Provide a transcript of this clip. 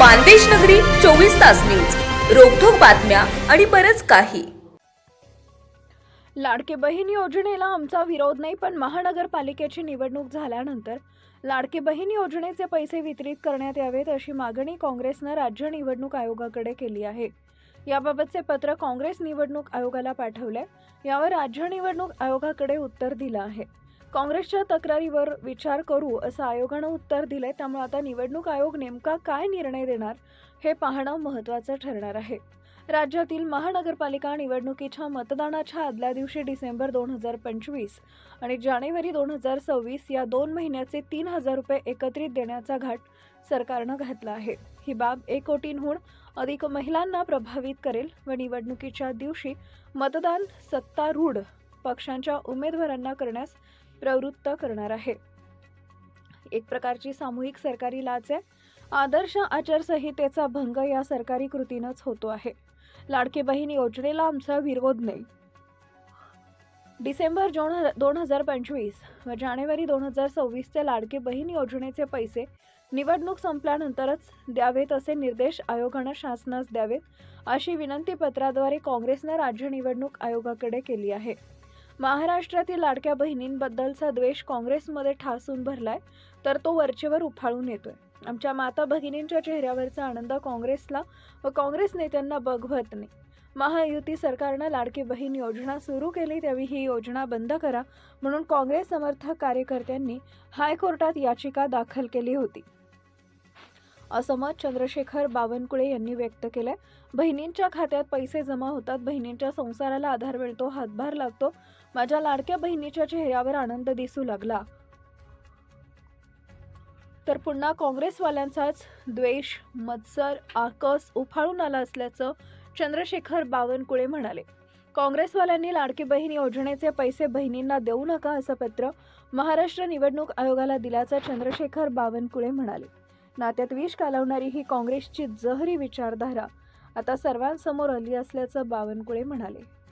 मानदेश नगरी चोवीस तास न्यूज. रोखोक बातम्या आणि बरच काही. लाडके बहीण योजनेला आमचा विरोध नाही पण महानगरपालिकेची निवडणूक झाल्यानंतर लाडके बहीण योजनेचे पैसे वितरित करण्यात यावेत अशी मागणी काँग्रेसनं राज्य निवडणूक आयोगाकडे केली आहे. याबाबतचे पत्र काँग्रेस निवडणूक आयोगाला पाठवले. यावर राज्य निवडणूक आयोगाकडे उत्तर दिलं आहे. काँग्रेसच्या तक्रारीवर विचार करू असं आयोगानं उत्तर दिलंय. त्यामुळे आता निवडणूक आयोग नेमका काय निर्णय देणार हे पाहणं महत्त्वाचं ठरणार आहे. राज्यातील महानगरपालिका निवडणुकीच्या मतदानाच्या आदल्या दिवशी डिसेंबर दोन हजार पंचवीस आणि जानेवारी दोन हजार सव्वीस या दोन महिन्याचे तीन हजार रुपये एकत्रित देण्याचा घाट सरकारनं घातला आहे. ही बाब एक कोटींहून अधिक महिलांना प्रभावित करेल व निवडणुकीच्या दिवशी मतदान सत्तारूढ पक्षांच्या उमेदवारांना करण्यास प्रवृत्त करणार आहे. एक प्रकारची सामूहिक सरकारी लाच आहे. आदर्श आचारसंहितेचा भंग या सरकारी कृतीनंच होतो आहे. लाडके बहीण योजनेला आमचा विरोध नाही. डिसेंबर दोन दोन हजार पंचवीस व जानेवारी दोन हजार सव्वीसचे लाडके बहीण योजनेचे पैसे निवडणूक संपल्यानंतरच द्यावेत असे निर्देश आयोगानं शासनास द्यावेत अशी विनंती पत्राद्वारे काँग्रेसनं राज्य निवडणूक आयोगाकडे केली आहे. महाराष्ट्रातील लाडक्या बहिणींबद्दलचा द्वेष काँग्रेसमध्ये ठासून भरलाय तर तो वरचेवर उफाळून येतोय. आमच्या माता भगिनींच्या चेहऱ्यावरचा आनंद काँग्रेसला व काँग्रेस नेत्यांना बघवत नाही. महायुती सरकारनं लाडकी बहीण योजना सुरू केली त्यावेळी ही योजना बंद करा म्हणून काँग्रेस समर्थक कार्यकर्त्यांनी हायकोर्टात याचिका दाखल केली होती. असं मत चंद्रशेखर बावनकुळे यांनी व्यक्त केलंय. बहिणींच्या खात्यात पैसे जमा होतात बहिणींच्या संसाराला आधार मिळतो हातभार लागतो. माझ्या लाडक्या बहिणीच्या चेहऱ्यावर आनंद दिसू लागला. तर पुन्हा काँग्रेसवाल्यांचाच द्वेष मत्सर आकस उफाळून आला असल्याचं चंद्रशेखर बावनकुळे म्हणाले. काँग्रेसवाल्यांनी लाडकी बहीण योजनेचे पैसे बहिणींना देऊ नका असं पत्र महाराष्ट्र निवडणूक आयोगाला दिल्याचं चंद्रशेखर बावनकुळे म्हणाले. नात्यात विष कालवणारी ही काँग्रेसची जहरी विचारधारा आता सर्वांसमोर आली असल्याचं बावनकुळे म्हणाले.